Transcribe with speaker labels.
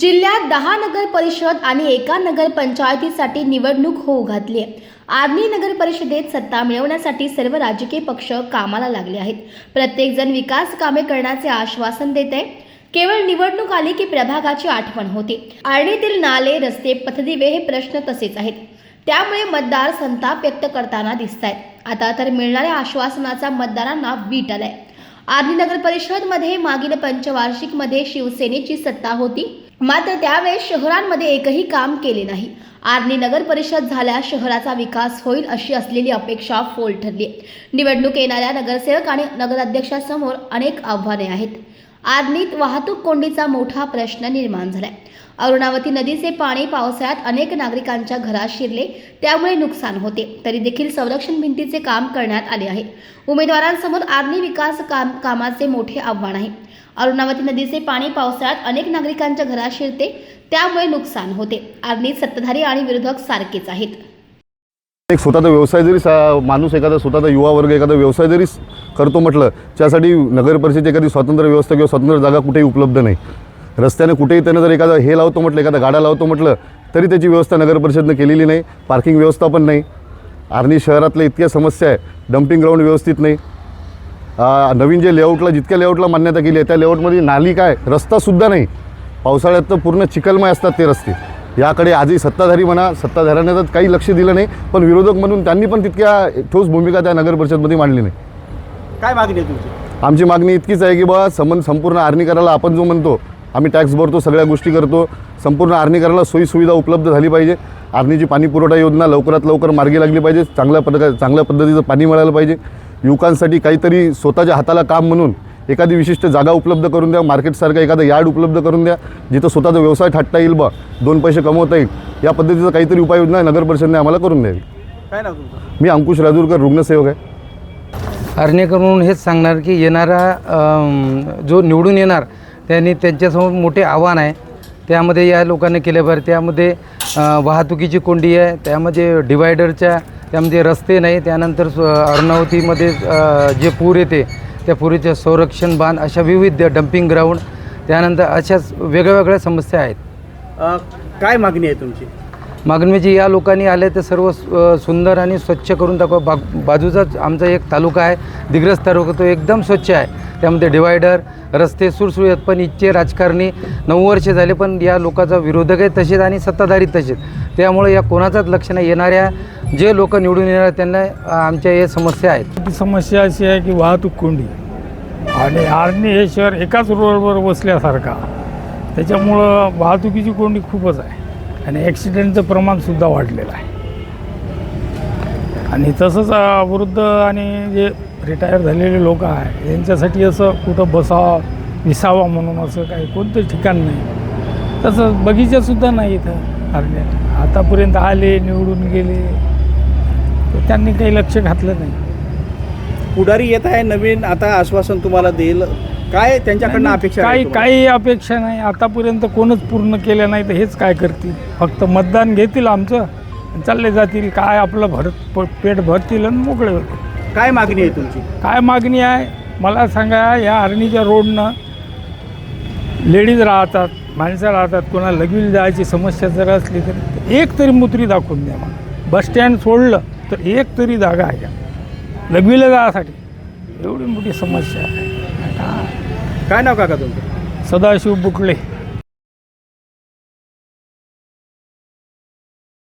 Speaker 1: जिल्ह्यात दहा नगर परिषद आणि एका नगर पंचायतीसाठी निवडणूक होऊ घातली आहे. आर्णी नगर परिषदेत सत्ता मिळवण्यासाठी सर्व राजकीय पक्ष कामाला लागले आहेत. प्रत्येकजण विकास कामे करण्याचे आश्वासन देत आहे. केवळ निवडणूक आली की प्रभागाची आठवण होते. आर्णीतील नाले रस्ते पथदिवे हे प्रश्न तसेच आहेत. त्यामुळे मतदार संताप व्यक्त करताना दिसत आहेत आता तर मिळणाऱ्या आश्वासनाचा मतदारांना वीट आलाय. आर्णी नगर परिषदमध्ये मागील पंचवार्षिकमध्ये शिवसेनेची सत्ता होती. मात्र त्यावेळेस शहरांमध्ये एकही काम केले नाही. आर्णी नगर परिषद झाल्यास शहराचा विकास होईल अशी असलेली अपेक्षा फोल ठरली निवडणूक येणाऱ्या नगरसेवक आणि नगराध्यक्षासमोर अनेक आव्हाने आहेत. आर्णीत वाहतूक कोंडीचा मोठा प्रश्न निर्माण झालाय. अरुणावती नदीचे पाणी पावसाळ्यात अनेक नागरिकांच्या घरात शिरले त्यामुळे नुकसान होते. तरी देखील संरक्षण भिंतीचे काम करण्यात आले आहे. उमेदवारांसमोर आर्णी विकास काम कामाचे मोठे आव्हान आहे. अरुणावती नदीचे पाणी पावसाळ्यात अनेक नागरिकांच्या घरात शिरते त्यामुळे नुकसान होते. आर्णी सत्ताधारी आणि विरोधक सारखेच आहेत.
Speaker 2: एक स्वतःचा व्यवसाय जरी सा माणूस एखादा स्वतःचा युवा वर्ग एखादा व्यवसाय जरी करतो म्हटलं त्यासाठी नगर परिषदेची एखादी स्वतंत्र व्यवस्था किंवा स्वतंत्र जागा कुठेही उपलब्ध नाही. रस्त्याने कुठेही त्यानं जर एखादा हे लावतो म्हटलं एखादा गाडा लावतो म्हटलं तरी त्याची व्यवस्था नगर परिषदनं केलेली नाही पार्किंग व्यवस्था पण नाही. आर्णी शहरातल्या इतक्या समस्या आहे डम्पिंग ग्राउंड व्यवस्थित नाही. नवीन जे लेआउटला जितक्या लेआउटला मान्यता केली आहे त्या लेआउटमध्ये नाली काय रस्तासुद्धा नाही. पावसाळ्यात तर पूर्ण चिखलमय असतात ते रस्ते. याकडे आजही सत्ताधारी म्हणा सत्ताधाऱ्याने तर काही लक्ष दिलं नाही पण विरोधक म्हणून त्यांनी पण तितक्या ठोस भूमिका त्या नगर परिषदमध्ये मांडली नाही.
Speaker 3: काय मागणी आहे तुमची?
Speaker 2: आमची मागणी इतकीच आहे की बा संबंध संपूर्ण आर्णीकराला आपण जो म्हणतो आम्ही टॅक्स भरतो सगळ्या गोष्टी करतो संपूर्ण आर्णीकराला सोयीसुविधा उपलब्ध झाली पाहिजे. आर्णीची पाणी पुरवठा योजना लवकरात लवकर मार्गी लागली पाहिजे चांगल्या पद्धत चांगल्या पद्धतीचं पाणी मिळालं पाहिजे. युवकांसाठी काहीतरी स्वतःच्या हाताला काम म्हणून एखादी विशिष्ट जागा उपलब्ध करून द्या मार्केटसारखं एखादं यार्ड उपलब्ध करून द्या जिथं स्वतःचा व्यवसाय थाटता येईल बा दोन पैसे कमवता येईल. या पद्धतीचं काहीतरी उपाययोजना नगर परिषदेने आम्हाला करून द्यावी.
Speaker 3: काय नाव तुमचं?
Speaker 2: मी अंकुश राजूरकर रुग्णसेवक आहे.
Speaker 4: अर्णेकरून हेच सांगणार की येणारा जो निवडून येणार त्यांनी त्यांच्यासमोर मोठे आव्हान आहे. त्यामध्ये या लोकांनी केले बरं. त्यामध्ये वाहतुकीची कोंडी आहे. त्यामध्ये डिवायडरच्या त्यामध्ये रस्ते नाही त्यानंतर अरुणावतीमध्ये जे पूर येते त्या पुरीचे संरक्षण बांध अशा विविध डम्पिंग ग्राउंड त्यानंतर अशाच वेगळ्या वेगळ्या समस्या आहेत.
Speaker 3: काय मागणी आहे तुमची?
Speaker 4: मागणी म्हणजे या लोकांनी आले तर सर्व सुंदर आणि स्वच्छ करून दाखवा. बा बाजूचाच आमचा एक तालुका आहे दिग्रस तालुका तो एकदम स्वच्छ आहे. त्यामध्ये डिवायडर रस्ते सुरसुळीत पण इच्छे राजकारणी नऊ वर्ष झाले पण या लोकांचा विरोधक आहे तसेच आणि सत्ताधारी तसेच. त्यामुळे या कोणाचाच लक्ष नाही येणाऱ्या जे लोक निवडून येणार त्यांना आमच्या या समस्या आहेत.
Speaker 5: ती समस्या अशी आहे की वाहतूक कोंडी. आणि आर्णी हे शहर एकाच रोडवर बसल्यासारखा. त्याच्यामुळं वाहतुकीची कोंडी खूपच आहे. आणि ॲक्सिडेंटचं प्रमाणसुद्धा वाढलेलं आहे. आणि तसंच वृद्ध आणि जे रिटायर झालेले लोक आहे यांच्यासाठी असं कुठं बसावं विसावा म्हणून असं काही कोणतं ठिकाण नाही. तसं बगीचासुद्धा नाही इथं. आरण्यात आतापर्यंत आले निवडून गेले. तर त्यांनी काही लक्ष घातलं नाही.
Speaker 3: पुढारी येत आहे नवीन आता आश्वासन तुम्हाला देईल. काय त्यांच्याकडनं अपेक्षा आहे
Speaker 5: काही
Speaker 3: तुम्हाला?
Speaker 5: काही अपेक्षा नाही. आतापर्यंत कोणच पूर्ण केलं नाही तर हेच काय करतील? फक्त मतदान घेतील आमचं आणि चालले जातील. काय आपलं भरत प- पेट भरतील आणि मोकळे होतील.
Speaker 3: काय मागणी आहे तुमची?
Speaker 5: काय मागणी आहे? मला सांगा या अरणीच्या रोडनं लेडीज राहतात माणसं राहतात कोणाला लगवील जायची समस्या जर असली तर एक तरी मुत्री दाखवून द्या मला. बस स्टँड सोडलं तर एक तरी जागा आहे. का लगवीला जायसाठी एवढी मोठी समस्या आहे. काय
Speaker 3: काय नाव काका तुमचं?
Speaker 5: सदाशिव बुटले